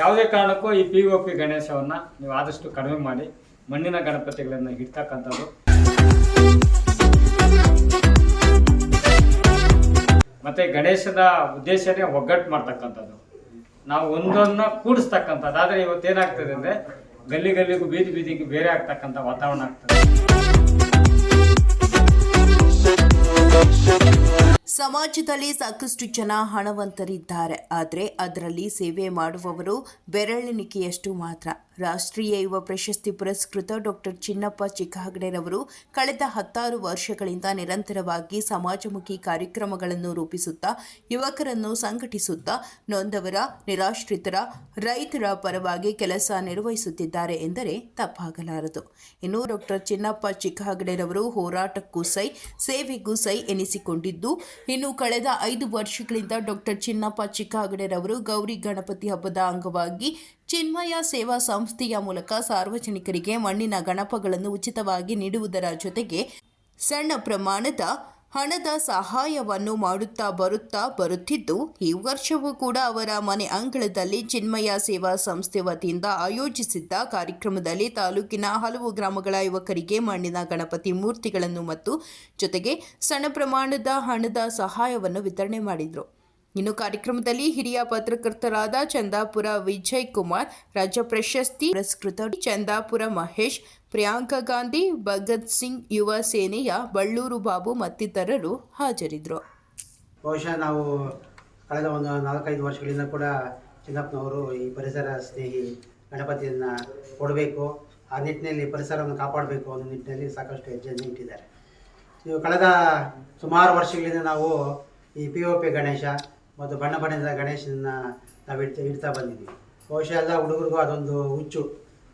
ಯಾವುದೇ ಕಾರಣಕ್ಕೂ ಈ ಪಿ ಒ ಪಿ ಗಣೇಶವನ್ನು ನೀವು ಆದಷ್ಟು ಕಡಿಮೆ ಮಾಡಿ ಮಣ್ಣಿನ ಗಣಪತಿಗಳನ್ನು ಇಡ್ತಕ್ಕಂಥದ್ದು. ಮತ್ತು ಗಣೇಶದ ಉದ್ದೇಶನೇ ಒಗ್ಗಟ್ಟು ಮಾಡ್ತಕ್ಕಂಥದ್ದು. ನಾವು ಒಂದೊಂದನ್ನ ಕೂಡಿಸ್ತಕ್ಕಂಥದ್ದು. ಆದರೆ ಇವತ್ತೇನಾಗ್ತದೆ ಅಂದರೆ ಗಲ್ಲಿ ಗಲ್ಲಿಗೂ ಬೀದಿ ಬೀದಿಗೂ ಬೇರೆ ಆಗ್ತಕ್ಕಂಥ ವಾತಾವರಣ ಆಗ್ತದೆ. ಸಮಾಜದಲ್ಲಿ ಸಾಕಷ್ಟು ಜನ ಹಣವಂತರಿದ್ದಾರೆ. ಆದರೆ ಅದರಲ್ಲಿ ಸೇವೆ ಮಾಡುವವರು ಬೆರಳೆಣಿಕೆಯಷ್ಟು ಮಾತ್ರ. ರಾಷ್ಟ್ರೀಯ ಯುವ ಪ್ರಶಸ್ತಿ ಪುರಸ್ಕೃತ ಡಾಕ್ಟರ್ ಚಿನ್ನಪ್ಪ ಚಿಕ್ಕಹಗಡೆರವರು ಕಳೆದ ಹತ್ತಾರು ವರ್ಷಗಳಿಂದ ನಿರಂತರವಾಗಿ ಸಮಾಜಮುಖಿ ಕಾರ್ಯಕ್ರಮಗಳನ್ನು ರೂಪಿಸುತ್ತಾ, ಯುವಕರನ್ನು ಸಂಘಟಿಸುತ್ತಾ, ನೊಂದವರ, ನಿರಾಶ್ರಿತರ, ರೈತರ ಪರವಾಗಿ ಕೆಲಸ ನಿರ್ವಹಿಸುತ್ತಿದ್ದಾರೆ ಎಂದರೆ ತಪ್ಪಾಗಲಾರದು. ಇನ್ನು ಡಾಕ್ಟರ್ ಚಿನ್ನಪ್ಪ ಚಿಕ್ಕಹಗಡೆರವರು ಹೋರಾಟಕ್ಕೂ ಸೈ, ಸೇವೆಗೂ ಸೈ ಎನಿಸಿಕೊಂಡಿದ್ದು ಇನ್ನು ಕಳೆದ ಐದು ವರ್ಷಗಳಿಂದ ಡಾಕ್ಟರ್ ಚಿನ್ನಪ್ಪ ಚಿಕ್ಕಹಗಡೆರವರು ಗೌರಿ ಗಣಪತಿ ಹಬ್ಬದ ಅಂಗವಾಗಿ ಚಿನ್ಮಯ ಸೇವಾ ಸಂಸ್ಥೆಯ ಮೂಲಕ ಸಾರ್ವಜನಿಕರಿಗೆ ಮಣ್ಣಿನ ಗಣಪಗಳನ್ನು ಉಚಿತವಾಗಿ ನೀಡುವುದರ ಜೊತೆಗೆ ಸಣ್ಣ ಪ್ರಮಾಣದ ಹಣದ ಸಹಾಯವನ್ನು ಮಾಡುತ್ತಾ ಬರುತ್ತಾ ಬರುತ್ತಿದ್ದು, ಈ ವರ್ಷವೂ ಕೂಡ ಅವರ ಮನೆ ಅಂಗಳದಲ್ಲಿ ಚಿನ್ಮಯ ಸೇವಾ ಸಂಸ್ಥೆ ವತಿಯಿಂದ ಆಯೋಜಿಸಿದ್ದ ಕಾರ್ಯಕ್ರಮದಲ್ಲಿ ತಾಲೂಕಿನ ಹಲವು ಗ್ರಾಮಗಳ ಯುವಕರಿಗೆ ಮಣ್ಣಿನ ಗಣಪತಿ ಮೂರ್ತಿಗಳನ್ನು ಮತ್ತು ಜೊತೆಗೆ ಸಣ್ಣ ಪ್ರಮಾಣದ ಹಣದ ಸಹಾಯವನ್ನು ವಿತರಣೆ ಮಾಡಿದರು. ಇನ್ನು ಕಾರ್ಯಕ್ರಮದಲ್ಲಿ ಹಿರಿಯ ಪತ್ರಕರ್ತರಾದ ಚಂದಾಪುರ ವಿಜಯ್ ಕುಮಾರ್ ರಾಜ್ಯ ಪ್ರಶಸ್ತಿ ಪುರಸ್ಕೃತ ಚಂದಾಪುರ ಮಹೇಶ್, ಪ್ರಿಯಾಂಕಾ ಗಾಂಧಿ, ಭಗತ್ ಸಿಂಗ್ ಯುವ ಸೇನೆಯ ಬಳ್ಳೂರು ಬಾಬು ಮತ್ತಿತರರು ಹಾಜರಿದ್ದರು. ಬಹುಶಃ ನಾವು ಕಳೆದ ಒಂದು ನಾಲ್ಕೈದು ವರ್ಷಗಳಿಂದ ಕೂಡ ಚಿನ್ನಪ್ಪನವರು ಈ ಪರಿಸರ ಸ್ನೇಹಿ ಗಣಪತಿಯನ್ನು ಕೊಡಬೇಕು. ಆ ನಿಟ್ಟಿನಲ್ಲಿ ಪರಿಸರವನ್ನು ಕಾಪಾಡಬೇಕು ಅನ್ನೋ ನಿಟ್ಟಿನಲ್ಲಿ ಸಾಕಷ್ಟು ಹೆಜ್ಜೆಯನ್ನು ಇಟ್ಟಿದ್ದಾರೆ. ನೀವು ಕಳೆದ ಸುಮಾರು ವರ್ಷಗಳಿಂದ ನಾವು ಈ ಪಿ ಒ ಪಿ ಗಣೇಶ ಮತ್ತು ಬಣ್ಣ ಬಣ್ಣದ ಗಣೇಶನ ನಾವು ಇಡ್ತಾ ಇಡ್ತಾ ಬಂದಿದ್ದೀವಿ. ಬಹುಶಃ ಎಲ್ಲ ಹುಡುಗರಿಗೂ ಅದೊಂದು ಹುಚ್ಚು.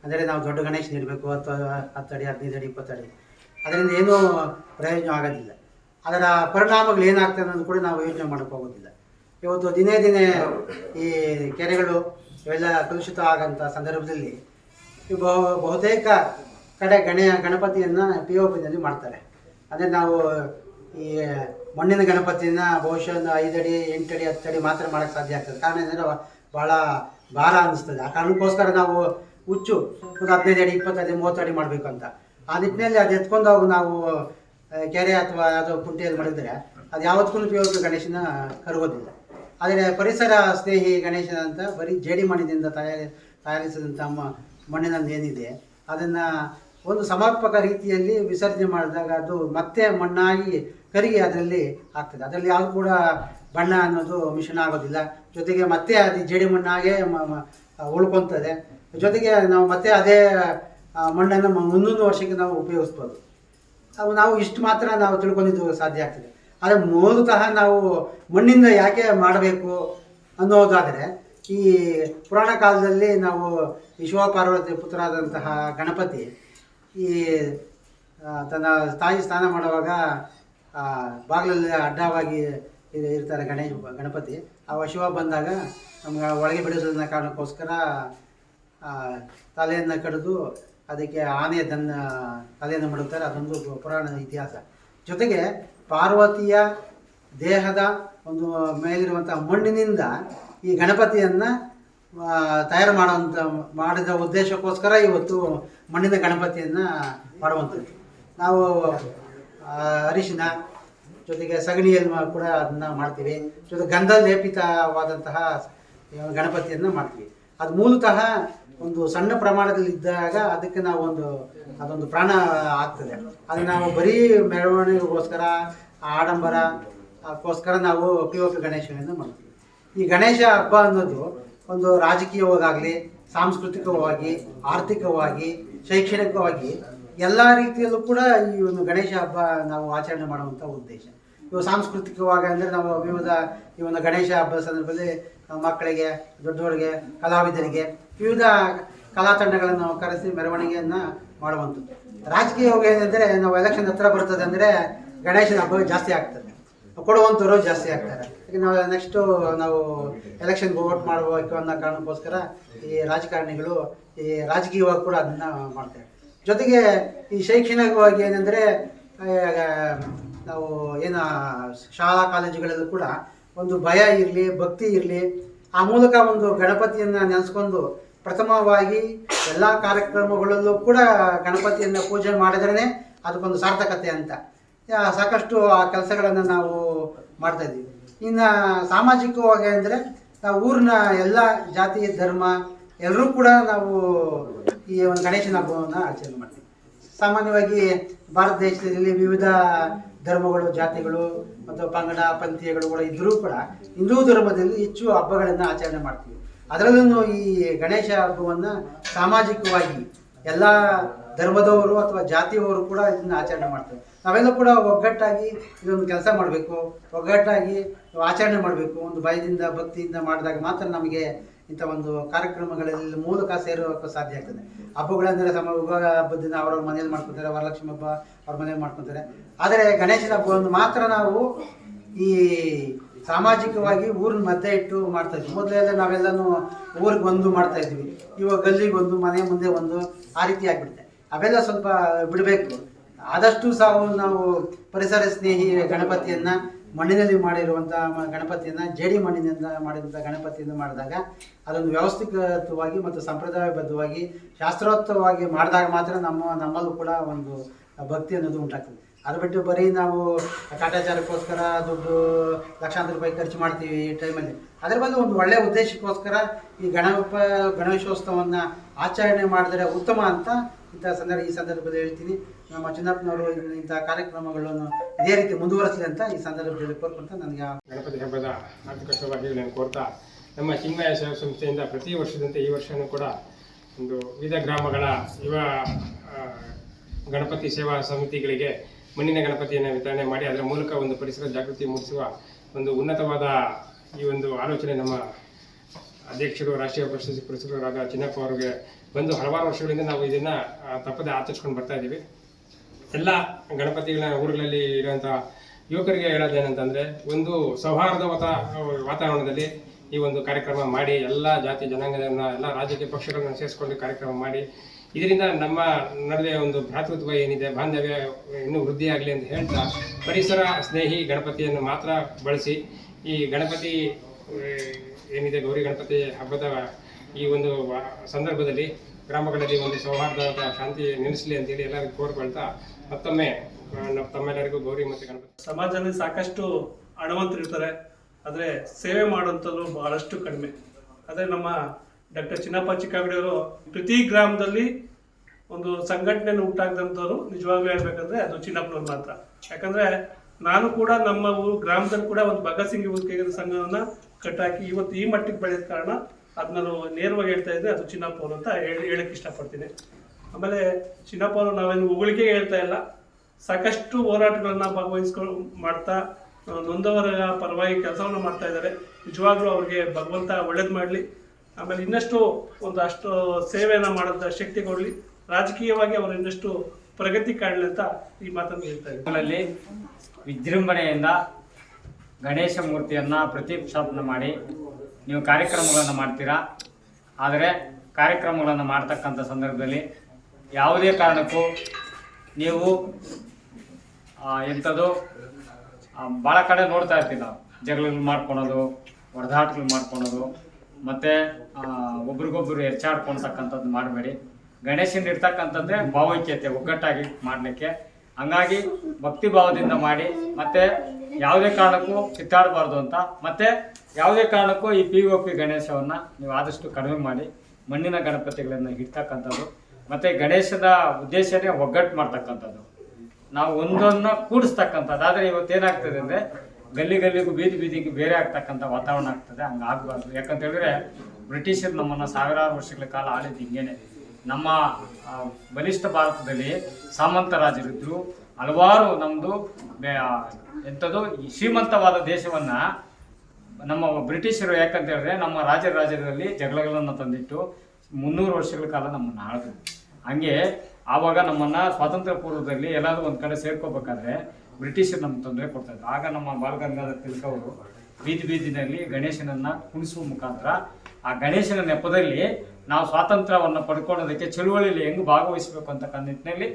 ಅಂದರೆ ನಾವು ದೊಡ್ಡ ಗಣೇಶನ ಇಡಬೇಕು ಅಥವಾ ಹತ್ತು ಅಡಿ, ಹದಿನೈದು ಅಡಿ, ಇಪ್ಪತ್ತು ಅಡಿ. ಅದರಿಂದ ಏನೂ ಪ್ರಯೋಜನ ಆಗೋದಿಲ್ಲ. ಅದರ ಪರಿಣಾಮಗಳು ಏನಾಗ್ತದೆ ಅನ್ನೋದು ಕೂಡ ನಾವು ಯೋಚನೆ ಮಾಡೋಕ್ಕಾಗೋದಿಲ್ಲ ಇವತ್ತು ದಿನೇ ದಿನೇ ಈ ಕೆರೆಗಳು ಇವೆಲ್ಲ ಕಲುಷಿತ ಆಗಂಥ ಸಂದರ್ಭದಲ್ಲಿ ಬಹು, ಬಹುತೇಕ ಕಡೆ ಗಣೆಯ ಗಣಪತಿಯನ್ನು ಪಿ ಒ ಪಿನಲ್ಲಿ ಮಾಡ್ತಾರೆ. ಅಂದರೆ ನಾವು ಈ ಮಣ್ಣಿನ ಗಣಪತಿನ ಬಹುಶಃ ಒಂದು ಐದಡಿ ಅಡಿ ಹತ್ತಡಿ ಮಾತ್ರ ಮಾಡೋಕ್ಕೆ ಸಾಧ್ಯ ಆಗ್ತದೆ. ಕಾರಣ ಏನಂದರೆ ಭಾಳ ಭಾರ ಅನ್ನಿಸ್ತದೆ ಆ ಕಾರಣಕ್ಕೋಸ್ಕರ ನಾವು ಹುಚ್ಚು ಒಂದು ಹದಿನೈದು ಅಡಿ, ಇಪ್ಪತ್ತು ಅಡಿ, ಮೂವತ್ತು ಅಡಿ ಮಾಡಬೇಕು ಅಂತ ಆ ನಿಟ್ಟಿನಲ್ಲಿ ಅದು ಎತ್ಕೊಂಡು ಹೋಗಿ ನಾವು ಕೆರೆ ಅಥವಾ ಯಾವುದೋ ಕುಂಟೆಯಲ್ಲಿ ಮಾಡಿದ್ರೆ ಅದು ಯಾವತ್ತೂ ಒ ಗಣೇಶನ ಕರಗೋದಿಲ್ಲ. ಆದರೆ ಪರಿಸರ ಸ್ನೇಹಿ ಗಣೇಶನ ಅಂತ ಬರೀ ಜೇಡಿ ಮಣ್ಣಿನಿಂದ ತಯಾರಿ ತಯಾರಿಸಿದಂಥ ಮಣ್ಣಿನಲ್ಲಿ ಏನಿದೆ, ಅದನ್ನು ಒಂದು ಸಮರ್ಪಕ ರೀತಿಯಲ್ಲಿ ವಿಸರ್ಜನೆ ಮಾಡಿದಾಗ ಅದು ಮತ್ತೆ ಮಣ್ಣಾಗಿ ಕರಿಗೆ ಅದರಲ್ಲಿ ಆಗ್ತದೆ. ಅದರಲ್ಲಿ ಯಾವುದು ಕೂಡ ಬಣ್ಣ ಅನ್ನೋದು ಮಿಶ್ರಣ ಆಗೋದಿಲ್ಲ. ಜೊತೆಗೆ ಮತ್ತೆ ಅದು ಜೇಡಿ ಮಣ್ಣಾಗೆ ಉಳ್ಕೊತದೆ. ಜೊತೆಗೆ ನಾವು ಮತ್ತೆ ಅದೇ ಮಣ್ಣನ್ನು ಮುಂದೊಂದು ವರ್ಷಕ್ಕೆ ನಾವು ಉಪಯೋಗಿಸ್ಬೋದು. ಅವು ನಾವು ಇಷ್ಟು ಮಾತ್ರ ನಾವು ತಿಳ್ಕೊಂಡಿದ್ದು ಸಾಧ್ಯ ಆಗ್ತದೆ. ಆದರೆ ಮೂಲತಃ ನಾವು ಮಣ್ಣಿಂದ ಯಾಕೆ ಮಾಡಬೇಕು ಅನ್ನೋದಾದರೆ ಈ ಪುರಾಣ ಕಾಲದಲ್ಲಿ ನಾವು ಈ ಶಿವಪಾರ್ವತಿ ಪುತ್ರರಾದಂತಹ ಗಣಪತಿ ಈ ತನ್ನ ತಾಯಿ ಸ್ನಾನ ಮಾಡುವಾಗ ಬಾಗಿಲಲ್ಲಿ ಅಡ್ಡವಾಗಿ ಇರ್- ಇರ್ತಾರೆ ಗಣೇಶ ಗಣಪತಿ. ಆ ಶಿವ ಬಂದಾಗ ನಮ್ಗೆ ಒಳಗೆ ಬಿಡಿಸೋದನ್ನ ಕಾರಣಕ್ಕೋಸ್ಕರ ಆ, ತಲೆಯನ್ನು ಕಡಿದು ಅದಕ್ಕೆ ಆನೆಯ ದನ್ನ ತಲೆಯನ್ನು ಮಾಡುತ್ತಾರೆ. ಅದೊಂದು ಪುರಾಣ ಇತಿಹಾಸ. ಜೊತೆಗೆ ಪಾರ್ವತಿಯ ದೇಹದ ಒಂದು ಮೇಲಿರುವಂಥ ಮಣ್ಣಿನಿಂದ ಈ ಗಣಪತಿಯನ್ನು ತಯಾರು ಮಾಡುವಂಥ ಮಾಡಿದ ಉದ್ದೇಶಕ್ಕೋಸ್ಕರ ಇವತ್ತು ಮಣ್ಣಿನ ಗಣಪತಿಯನ್ನು ಮಾಡುವಂಥದ್ದು. ನಾವು ಆ, ಅರಿಶಿನ ಜೊತೆಗೆ ಸಗಣಿಯನ್ನು ಕೂಡ ಅದನ್ನು ಮಾಡ್ತೀವಿ. ಜೊತೆ ಗಂಧ ಲೇಪಿತವಾದಂತಹ ಗಣಪತಿಯನ್ನು ಮಾಡ್ತೀವಿ. ಅದು ಮೂಲತಃ ಒಂದು ಸಣ್ಣ ಪ್ರಮಾಣದಲ್ಲಿ ಇದ್ದಾಗ ಅದಕ್ಕೆ ನಾವು ಒಂದು, ಅದೊಂದು ಪ್ರಾಣ ಆಗ್ತದೆ. ಅದು ನಾವು ಬರೀ ಮೆರವಣಿಗೆಗೋಸ್ಕರ, ಆಡಂಬರ, ಅದಕ್ಕೋಸ್ಕರ ನಾವು ಪಿ ಒ ಪಿ ಗಣೇಶವನ್ನು ಮಾಡ್ತೀವಿ. ಈ ಗಣೇಶ ಹಬ್ಬ ಅನ್ನೋದು ಒಂದು ರಾಜಕೀಯವಾಗಲಿ, ಸಾಂಸ್ಕೃತಿಕವಾಗಿ, ಆರ್ಥಿಕವಾಗಿ, ಶೈಕ್ಷಣಿಕವಾಗಿ ಎಲ್ಲ ರೀತಿಯಲ್ಲೂ ಕೂಡ ಈ ಒಂದು ಗಣೇಶ ಹಬ್ಬ ನಾವು ಆಚರಣೆ ಮಾಡುವಂಥ ಉದ್ದೇಶ. ಇವು ಸಾಂಸ್ಕೃತಿಕವಾಗಿ ಅಂದರೆ ನಾವು ವಿವಿಧ ಈ ಒಂದು ಗಣೇಶ ಹಬ್ಬದ ಸಂದರ್ಭದಲ್ಲಿ ಮಕ್ಕಳಿಗೆ, ದೊಡ್ಡವರಿಗೆ, ಕಲಾವಿದರಿಗೆ ವಿವಿಧ ಕಲಾ ತಂಡಗಳನ್ನು ಕರೆಸಿ ಮೆರವಣಿಗೆಯನ್ನು ಮಾಡುವಂಥದ್ದು. ರಾಜಕೀಯವಾಗಿ ಏನಂದರೆ ನಾವು ಎಲೆಕ್ಷನ್ ಹತ್ರ ಬರ್ತದೆ ಅಂದರೆ ಗಣೇಶನ ಹಬ್ಬ ಜಾಸ್ತಿ ಆಗ್ತದೆ. ಕೊಡುವಂಥವ್ರು ಜಾಸ್ತಿ ಆಗ್ತಾರೆ. ಈಗ ನಾವು ನೆಕ್ಸ್ಟು ನಾವು ಎಲೆಕ್ಷನ್ಗೆ ವೋಟ್ ಮಾಡಬೇಕು ಅನ್ನೋ ಕಾರಣಕ್ಕೋಸ್ಕರ ಈ ರಾಜಕಾರಣಿಗಳು ಈ ರಾಜಕೀಯವಾಗಿ ಕೂಡ ಅದನ್ನು ಮಾಡ್ತಾರೆ ಜೊತೆಗೆ ಈ ಶೈಕ್ಷಣಿಕವಾಗಿ ಏನಂದರೆ ನಾವು ಏನು ಶಾಲಾ ಕಾಲೇಜುಗಳಲ್ಲೂ ಕೂಡ ಒಂದು ಭಯ ಇರಲಿ, ಭಕ್ತಿ ಇರಲಿ, ಆ ಮೂಲಕ ಒಂದು ಗಣಪತಿಯನ್ನು ನೆನೆಸ್ಕೊಂಡು ಪ್ರಥಮವಾಗಿ ಎಲ್ಲ ಕಾರ್ಯಕ್ರಮಗಳಲ್ಲೂ ಕೂಡ ಗಣಪತಿಯನ್ನು ಪೂಜೆ ಮಾಡಿದ್ರೇ ಅದಕ್ಕೊಂದು ಸಾರ್ಥಕತೆ ಅಂತ. ಸಾಕಷ್ಟು ಆ ಕೆಲಸಗಳನ್ನು ನಾವು ಮಾಡ್ತಾ ಇದ್ದೀವಿ. ಇನ್ನು ಸಾಮಾಜಿಕವಾಗಿ ಅಂದರೆ ನಾವು ಊರಿನ ಎಲ್ಲ ಜಾತಿ, ಧರ್ಮ ಎಲ್ಲರೂ ಕೂಡ ನಾವು ಈ ಒಂದು ಗಣೇಶನ ಹಬ್ಬವನ್ನು ಆಚರಣೆ ಮಾಡ್ತೀವಿ. ಸಾಮಾನ್ಯವಾಗಿ ಭಾರತ ದೇಶದಲ್ಲಿ ವಿವಿಧ ಧರ್ಮಗಳು, ಜಾತಿಗಳು ಮತ್ತು ಪಂಗಡ, ಪಂಥೀಯಗಳು ಕೂಡ ಇದ್ದರೂ ಕೂಡ ಹಿಂದೂ ಧರ್ಮದಲ್ಲಿ ಹೆಚ್ಚು ಹಬ್ಬಗಳನ್ನು ಆಚರಣೆ ಮಾಡ್ತೀವಿ. ಅದರಲ್ಲೂ ಈ ಗಣೇಶ ಹಬ್ಬವನ್ನು ಸಾಮಾಜಿಕವಾಗಿ ಎಲ್ಲ ಧರ್ಮದವರು ಅಥವಾ ಜಾತಿಯವರು ಕೂಡ ಇದನ್ನು ಆಚರಣೆ ಮಾಡ್ತಾರೆ. ನಾವೆಲ್ಲ ಕೂಡ ಒಗ್ಗಟ್ಟಾಗಿ ಇದೊಂದು ಕೆಲಸ ಮಾಡಬೇಕು. ಒಗ್ಗಟ್ಟಾಗಿ ಆಚರಣೆ ಮಾಡಬೇಕು. ಒಂದು ಭಯದಿಂದ, ಭಕ್ತಿಯಿಂದ ಮಾಡಿದಾಗ ಮಾತ್ರ ನಮಗೆ ಇಂಥ ಒಂದು ಕಾರ್ಯಕ್ರಮಗಳಲ್ಲಿ ಮೂಲಕ ಸೇರೋಕ್ಕೆ ಸಾಧ್ಯ ಆಗ್ತದೆ. ಹಬ್ಬಗಳೆಂದರೆ ಸಮ ಉಗ ಹಬ್ಬದ ದಿನ ಅವ್ರವ್ರ ಮನೇಲಿ ಮಾಡ್ಕೊತಾರೆ, ವರಲಕ್ಷ್ಮಿ ಹಬ್ಬ ಅವ್ರ ಮನೇಲಿ ಮಾಡ್ಕೊತಾರೆ. ಆದರೆ ಗಣೇಶನ ಹಬ್ಬವನ್ನು ಮಾತ್ರ ನಾವು ಈ ಸಾಮಾಜಿಕವಾಗಿ ಊರಿನ ಮಧ್ಯೆ ಇಟ್ಟು ಮಾಡ್ತಾ ಇದ್ವಿ. ಮೊದಲೆಲ್ಲ ನಾವೆಲ್ಲನೂ ಊರಿಗೆ ಒಂದು ಮಾಡ್ತಾ ಇದ್ವಿ. ಇವಾಗ ಗಲ್ಲಿಗೆ ಒಂದು ಮನೆ ಮುಂದೆ ಒಂದು ಆ ರೀತಿ ಆಗಿಬಿಡುತ್ತೆ. ಅವೆಲ್ಲ ಸ್ವಲ್ಪ ಬಿಡಬೇಕು. ಆದಷ್ಟು ಸಹ ನಾವು ಪರಿಸರ ಸ್ನೇಹಿ ಗಣಪತಿಯನ್ನ ಮಣ್ಣಿನಲ್ಲಿ ಮಾಡಿರುವಂಥ ಗಣಪತಿಯನ್ನ ಜೇಡಿ ಮಣ್ಣಿನಿಂದ ಮಾಡಿದಂಥ ಗಣಪತಿಯನ್ನು ಮಾಡಿದಾಗ ಅದೊಂದು ವ್ಯವಸ್ಥಿತವಾಗಿ ಮತ್ತು ಸಂಪ್ರದಾಯಬದ್ಧವಾಗಿ ಶಾಸ್ತ್ರೋತ್ತವಾಗಿ ಮಾಡಿದಾಗ ಮಾತ್ರ ನಮ್ಮ, ನಮ್ಮಲ್ಲೂ ಕೂಡ ಒಂದು ಭಕ್ತಿ ಅನ್ನೋದು ಉಂಟಾಗ್ತದೆ. ಅದು ಬಿಟ್ಟು ಬರೀ ನಾವು ಕಾಟಾಚಾರಕ್ಕೋಸ್ಕರ ದುಡ್ಡು ಲಕ್ಷಾಂತರ ರೂಪಾಯಿ ಖರ್ಚು ಮಾಡ್ತೀವಿ ಈ ಟೈಮಲ್ಲಿ. ಅದರ ಬದಲು ಒಂದು ಒಳ್ಳೆಯ ಉದ್ದೇಶಕ್ಕೋಸ್ಕರ ಈ ಗಣಪ, ಗಣೇಶೋತ್ಸವವನ್ನು ಆಚರಣೆ ಮಾಡಿದರೆ ಉತ್ತಮ ಅಂತ ಇಂಥ ಸಂದರ್ಭ, ಈ ಸಂದರ್ಭದಲ್ಲಿ ಹೇಳ್ತೀನಿ. ನಮ್ಮ ಚಿನ್ನಪ್ಪನವರು ಇಂತಹ ಕಾರ್ಯಕ್ರಮಗಳನ್ನು ಇದೇ ರೀತಿ ಮುಂದುವರಿಸಲಿ ಅಂತ ಈ ಸಂದರ್ಭದಲ್ಲಿ ಕೋರ್ಕೊಂತ ನನಗೆ ಗಣಪತಿ ಹಬ್ಬದ ಆರ್ಥಿಕ ಸೌಭಾಗ್ಯಗಳನ್ನು ಕೋರ್ತಾ, ನಮ್ಮ ಚಿನ್ಮಯ ಸೇವಾ ಸಂಸ್ಥೆಯಿಂದ ಪ್ರತಿ ವರ್ಷದಂತೆ ಈ ವರ್ಷವೂ ಕೂಡ ಒಂದು ವಿವಿಧ ಗ್ರಾಮಗಳ ಯುವ ಗಣಪತಿ ಸೇವಾ ಸಮಿತಿಗಳಿಗೆ ಮಣ್ಣಿನ ಗಣಪತಿಯನ್ನು ವಿತರಣೆ ಮಾಡಿ ಅದರ ಮೂಲಕ ಒಂದು ಪರಿಸರ ಜಾಗೃತಿ ಮೂಡಿಸುವ ಒಂದು ಉನ್ನತವಾದ ಈ ಒಂದು ಆಲೋಚನೆ ನಮ್ಮ ಅಧ್ಯಕ್ಷರು, ರಾಷ್ಟ್ರೀಯ ಪ್ರಶಸ್ತಿ ಪುರಸ್ಕೃತರಾದ ಚಿನ್ನಪ್ಪ ಅವರಿಗೆ ಬಂದು ಹಲವಾರು ವರ್ಷಗಳಿಂದ ನಾವು ಇದನ್ನು ತಪ್ಪದೆ ಆಚರಿಸ್ಕೊಂಡು ಬರ್ತಾ ಇದ್ದೀವಿ. ಎಲ್ಲ ಗಣಪತಿಗಳ ಊರುಗಳಲ್ಲಿ ಇರುವಂಥ ಯುವಕರಿಗೆ ಹೇಳೋದೇನಂತಂದರೆ ಒಂದು ಸೌಹಾರ್ದ ವಾತಾ, ವಾತಾವರಣದಲ್ಲಿ ಈ ಒಂದು ಕಾರ್ಯಕ್ರಮ ಮಾಡಿ, ಎಲ್ಲ ಜಾತಿ ಜನಾಂಗದನ್ನ ಎಲ್ಲ ರಾಜಕೀಯ ಪಕ್ಷಗಳನ್ನು ಸೇರಿಸ್ಕೊಂಡು ಕಾರ್ಯಕ್ರಮ ಮಾಡಿ, ಇದರಿಂದ ನಮ್ಮ ನಡುವೆ ಒಂದು ಭ್ರಾತೃತ್ವ ಏನಿದೆ, ಬಾಂಧವ್ಯ ಇನ್ನೂ ವೃದ್ಧಿಯಾಗಲಿ ಅಂತ ಹೇಳ್ತಾ, ಪರಿಸರ ಸ್ನೇಹಿ ಗಣಪತಿಯನ್ನು ಮಾತ್ರ ಬಳಸಿ, ಈ ಗಣಪತಿ, ಏನಿದೆ, ಗೌರಿ ಗಣಪತಿ ಹಬ್ಬದ ಈ ಒಂದು ಸಂದರ್ಭದಲ್ಲಿ ಗ್ರಾಮಗಳಲ್ಲಿ ಒಂದು ಸೌಹಾರ್ದ ಶಾಂತಿ ನೆಲೆಸಲಿ ಅಂತೇಳಿ ಎಲ್ಲರಿಗೂ ಕೋರ್ಕೊಳ್ತಾ ಮತ್ತೊಮ್ಮೆ ತಮ್ಮೆಲ್ಲರಿಗೂ ಗೌರಿ ಮತ್ತೆ ಗಣಪತಿ. ಸಮಾಜದಲ್ಲಿ ಸಾಕಷ್ಟು ಹಣವಂತರು ಇರ್ತಾರೆ. ಆದರೆ ಸೇವೆ ಮಾಡುವಂಥದ್ದು ಬಹಳಷ್ಟು ಕಡಿಮೆ. ಅದೇ ನಮ್ಮ ಡಾಕ್ಟರ್ ಚಿನ್ನಪ್ಪ ಚಿಕ್ಕಾಗಡಿಯವರು ಪ್ರತಿ ಗ್ರಾಮದಲ್ಲಿ ಒಂದು ಸಂಘಟನೆಯನ್ನು ಉಂಟಾಗದಂಥವ್ರು ನಿಜವಾಗ್ಲೂ ಹೇಳ್ಬೇಕಂದ್ರೆ ಅದು ಚಿನ್ನಪ್ಪನವ್ರು ಮಾತ್ರ. ಯಾಕಂದ್ರೆ ನಾನು ಕೂಡ ನಮ್ಮ ಊರು, ಗ್ರಾಮದಲ್ಲಿ ಕೂಡ ಒಂದು ಭಗತ್ ಸಿಂಗ್ ಯುವಕ ಸಂಘವನ್ನು ಕಟ್ಟಾಕಿ ಇವತ್ತು ಈ ಮಟ್ಟಿಗೆ ಬೆಳೆದ ಕಾರಣ ಅದನ್ನ ನಾನು ನೇರವಾಗಿ ಹೇಳ್ತಾ ಇದ್ದೆ ಅದು ಚಿನ್ನಪ್ಪ ಅಂತ ಹೇಳಿ ಹೇಳಕ್ಕೆ ಇಷ್ಟಪಡ್ತೀನಿ. ಆಮೇಲೆ ಚಿನ್ನಪ್ಪ ಅವರು ನಾವೇನು ಉಗುಳಿಕೆ ಹೇಳ್ತಾ ಇಲ್ಲ. ಸಾಕಷ್ಟು ಹೋರಾಟಗಳನ್ನ ಭಾಗವಹಿಸ್ಕೊಂಡು ಮಾಡ್ತಾ ನೊಂದವರ ಪರವಾಗಿ ಕೆಲಸವನ್ನು ಮಾಡ್ತಾ ಇದ್ದಾರೆ. ನಿಜವಾಗ್ಲೂ ಅವ್ರಿಗೆ ಭಗವಂತ ಒಳ್ಳೇದು ಮಾಡಲಿ. ಆಮೇಲೆ ಇನ್ನಷ್ಟು ಒಂದು ಅಷ್ಟು ಸೇವೆಯನ್ನು ಮಾಡೋದ ಶಕ್ತಿ ಕೊಡಲಿ. ರಾಜಕೀಯವಾಗಿ ಅವರು ಇನ್ನಷ್ಟು ಪ್ರಗತಿ ಕಾಣಲಿ ಅಂತ ಈ ಮಾತನ್ನು ಹೇಳ್ತಾ ಇದ್ದಾರೆ ವಿಜೃಂಭಣೆಯಿಂದ ಗಣೇಶ ಮೂರ್ತಿಯನ್ನು ಪ್ರತಿಷ್ಠಾಪನೆ ಮಾಡಿ ನೀವು ಕಾರ್ಯಕ್ರಮಗಳನ್ನು ಮಾಡ್ತೀರಾ? ಆದರೆ ಕಾರ್ಯಕ್ರಮಗಳನ್ನು ಮಾಡ್ತಕ್ಕಂಥ ಸಂದರ್ಭದಲ್ಲಿ ಯಾವುದೇ ಕಾರಣಕ್ಕೂ ನೀವು ಎಂಥದ್ದು ಭಾಳ ಕಡೆ ನೋಡ್ತಾ ಇರ್ತೀವಿ ನಾವು. ಜಗಳಗಳು ಮಾಡ್ಕೊಳೋದು ಹೊಡೆದಾಟಗಳು ಮಾಡ್ಕೊಳೋದು, ಮತ್ತು ಒಬ್ರಿಗೊಬ್ರು ಹೆಚ್ಚಾಡ್ಕೊಳ್ತಕ್ಕಂಥದ್ದು ಮಾಡಬೇಡಿ. ಗಣೇಶನ ಇರ್ತಕ್ಕಂಥದ್ದೇ ಭಾವೈಕ್ಯತೆ, ಒಗ್ಗಟ್ಟಾಗಿ ಮಾಡಲಿಕ್ಕೆ. ಹಂಗಾಗಿ ಭಕ್ತಿ ಭಾವದಿಂದ ಮಾಡಿ, ಮತ್ತು ಯಾವುದೇ ಕಾರಣಕ್ಕೂ ಕಿತ್ತಾಡಬಾರ್ದು ಅಂತ, ಮತ್ತು ಯಾವುದೇ ಕಾರಣಕ್ಕೂ ಈ ಪಿ ಒ ಪಿ ಗಣೇಶವನ್ನು ನೀವು ಆದಷ್ಟು ಕಡಿಮೆ ಮಾಡಿ, ಮಣ್ಣಿನ ಗಣಪತಿಗಳನ್ನು ಇಡ್ತಕ್ಕಂಥದ್ದು. ಮತ್ತು ಗಣೇಶದ ಉದ್ದೇಶನೇ ಒಗ್ಗಟ್ಟು ಮಾಡ್ತಕ್ಕಂಥದ್ದು. ನಾವು ಒಂದೊಂದನ್ನ ಕೂಡಿಸ್ತಕ್ಕಂಥದ್ದು. ಆದರೆ ಇವತ್ತೇನಾಗ್ತದೆ ಅಂದರೆ ಗಲ್ಲಿ ಗಲ್ಲಿಗೂ ಬೀದಿ ಬೀದಿಗೆ ಬೇರೆ ಆಗ್ತಕ್ಕಂಥ ವಾತಾವರಣ ಆಗ್ತದೆ. ಹಂಗೆ ಆಗಬಾರ್ದು. ಯಾಕಂತ ಹೇಳಿದ್ರೆ ಬ್ರಿಟಿಷರು ನಮ್ಮನ್ನು ಸಾವಿರಾರು ವರ್ಷಗಳ ಕಾಲ ಆಳಿದ್ದು ಹಿಂಗೇನೆ. ನಮ್ಮ ಬಲಿಷ್ಠ ಭಾರತದಲ್ಲಿ ಸಾಮಂತ ರಾಜರಿದ್ದರು ಹಲವಾರು ನಮ್ಮದು ಎಂಥದ್ದು ಶ್ರೀಮಂತವಾದ ದೇಶವನ್ನು ನಮ್ಮ ಬ್ರಿಟಿಷರು ಯಾಕಂತ ಹೇಳಿದ್ರೆ ನಮ್ಮ ರಾಜರ ರಾಜ್ಯದಲ್ಲಿ ಜಗಳಗಳನ್ನು ತಂದಿಟ್ಟು ಮುನ್ನೂರು ವರ್ಷಗಳ ಕಾಲ ನಮ್ಮನ್ನು ಆಳಿದ್ರು. ಹಂಗೆ ಆವಾಗ ನಮ್ಮನ್ನ ಸ್ವಾತಂತ್ರ್ಯ ಪೂರ್ವದಲ್ಲಿ ಎಲ್ಲಾದರೂ ಒಂದು ಕಡೆ ಸೇರ್ಕೋಬೇಕಾದ್ರೆ ಬ್ರಿಟಿಷರು ನಮ್ಗೆ ತೊಂದರೆ ಕೊಡ್ತಾಯಿದ್ರು ಆಗ ನಮ್ಮ ಬಾಲಗಂಗಾಧರ ತಿಲಕ್ ಅವರು ಬೀದಿ ಬೀದಿನಲ್ಲಿ ಗಣೇಶನನ್ನ ಕುಣಿಸುವ ಮುಖಾಂತರ ಆ ಗಣೇಶನ ನೆಪದಲ್ಲಿ ನಾವು ಸ್ವಾತಂತ್ರ್ಯವನ್ನು ಪಡ್ಕೊಳ್ಳೋದಕ್ಕೆ ಚಳುವಳಿಯಲ್ಲಿ ಹೆಂಗೆ ಭಾಗವಹಿಸಬೇಕು ಅಂತಕ್ಕಂಥ ನಿಟ್ಟಿನಲ್ಲಿ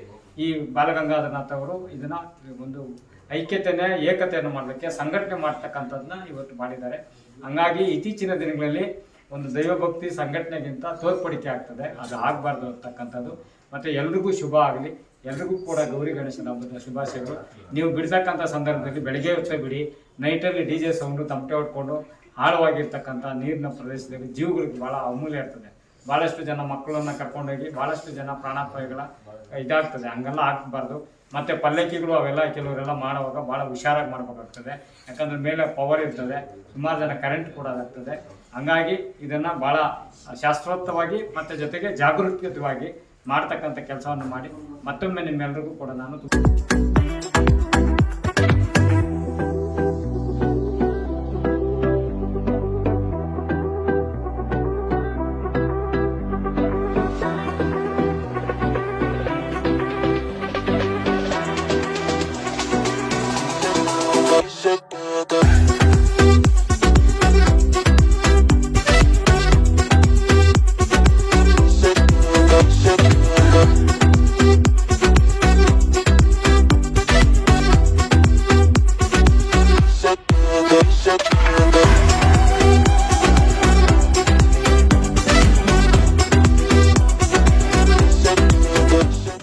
ಈ ಬಾಲಗಂಗಾಧರನಾಥ್ ಅವರು ಇದನ್ನ ಒಂದು ಐಕ್ಯತೆನ ಏಕತೆಯನ್ನು ಮಾಡಲಿಕ್ಕೆ ಸಂಘಟನೆ ಮಾಡ್ತಕ್ಕಂಥದ್ದನ್ನ ಇವತ್ತು ಮಾಡಿದ್ದಾರೆ. ಹಂಗಾಗಿ ಇತ್ತೀಚಿನ ದಿನಗಳಲ್ಲಿ ಒಂದು ದೈವಭಕ್ತಿ ಸಂಘಟನೆಗಿಂತ ತೋರ್ಪಡಿಕೆ ಆಗ್ತದೆ. ಅದು ಆಗಬಾರ್ದು ಅಂತಕ್ಕಂಥದ್ದು. ಮತ್ತು ಎಲ್ರಿಗೂ ಶುಭ ಆಗಲಿ. ಎಲ್ರಿಗೂ ಕೂಡ ಗೌರಿ ಗಣೇಶನ ಹಬ್ಬದ ಶುಭಾಶಯಗಳು. ನೀವು ಬಿಡ್ತಕ್ಕಂಥ ಸಂದರ್ಭದಲ್ಲಿ ಬೆಳಗ್ಗೆ ಹೊತ್ತೇ ಬಿಡಿ. ನೈಟಲ್ಲಿ ಡಿ ಜೆ ಸೌಂಡು ತಮಟೆ ಹೊಡ್ಕೊಂಡು ಆಳವಾಗಿರ್ತಕ್ಕಂಥ ನೀರಿನ ಪ್ರದೇಶದಲ್ಲಿ ಜೀವಗಳಿಗೆ ಭಾಳ ಅಮೂಲ್ಯ ಇರ್ತದೆ. ಭಾಳಷ್ಟು ಜನ ಮಕ್ಕಳನ್ನ ಕರ್ಕೊಂಡೋಗಿ ಭಾಳಷ್ಟು ಜನ ಪ್ರಾಣಾಪಾಯಗಳ ಇದಾಗ್ತದೆ. ಹಂಗೆಲ್ಲ ಹಾಕಬಾರ್ದು ಮತ್ತು ಪಲ್ಲಕ್ಕಿಗಳು ಅವೆಲ್ಲ ಕೆಲವರೆಲ್ಲ ಮಾಡುವಾಗ ಭಾಳ ಹುಷಾರಾಗಿ ಮಾಡಬೇಕಾಗ್ತದೆ. ಯಾಕಂದ್ರೆ ಮೇಲೆ ಪವರ್ ಇರ್ತದೆ. ಸುಮಾರು ಜನ ಕರೆಂಟ್ ಕೊಡೋದಾಗ್ತದೆ ಹಂಗಾಗಿ ಇದನ್ನು ಭಾಳ ಶಾಸ್ತ್ರೋಕ್ತವಾಗಿ ಮತ್ತು ಜೊತೆಗೆ ಜಾಗೃತವಾಗಿ ಮಾಡ್ತಕ್ಕಂಥ ಕೆಲಸವನ್ನು ಮಾಡಿ ಮತ್ತೊಮ್ಮೆ ನಿಮ್ಮೆಲ್ಲರಿಗೂ ಕೂಡ ನಾನು